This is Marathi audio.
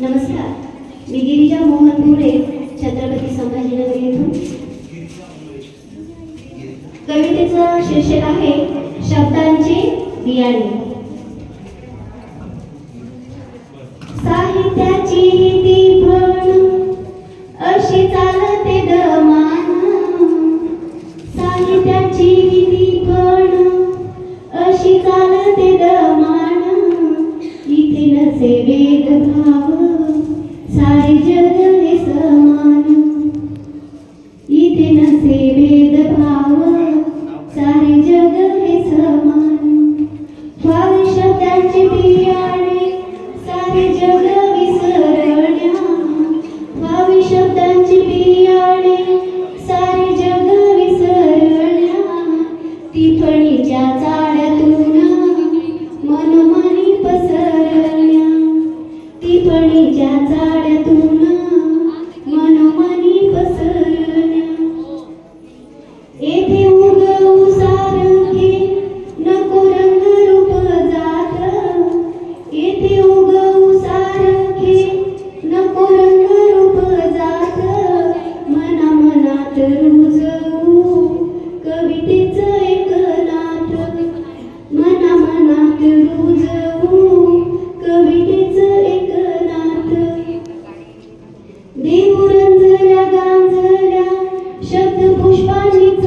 नमस्कार. मी गिरीजा मोहन मुळे छत्रपती संभाजीनगर येथून. कवितेचं शीर्षक आहे शब्दांचे बियाणे. साहित्याची ती म्हण अशी चालते दमान. साहित्याची ती म्हण अशी चालते दमान. इथे नसे भेदभाव भाव ಸಾಯಿ ಜಗನೆ ಸಮಾನ. ಈ ದಿನ ಸೇವೆ शब्द पुष्पांनीच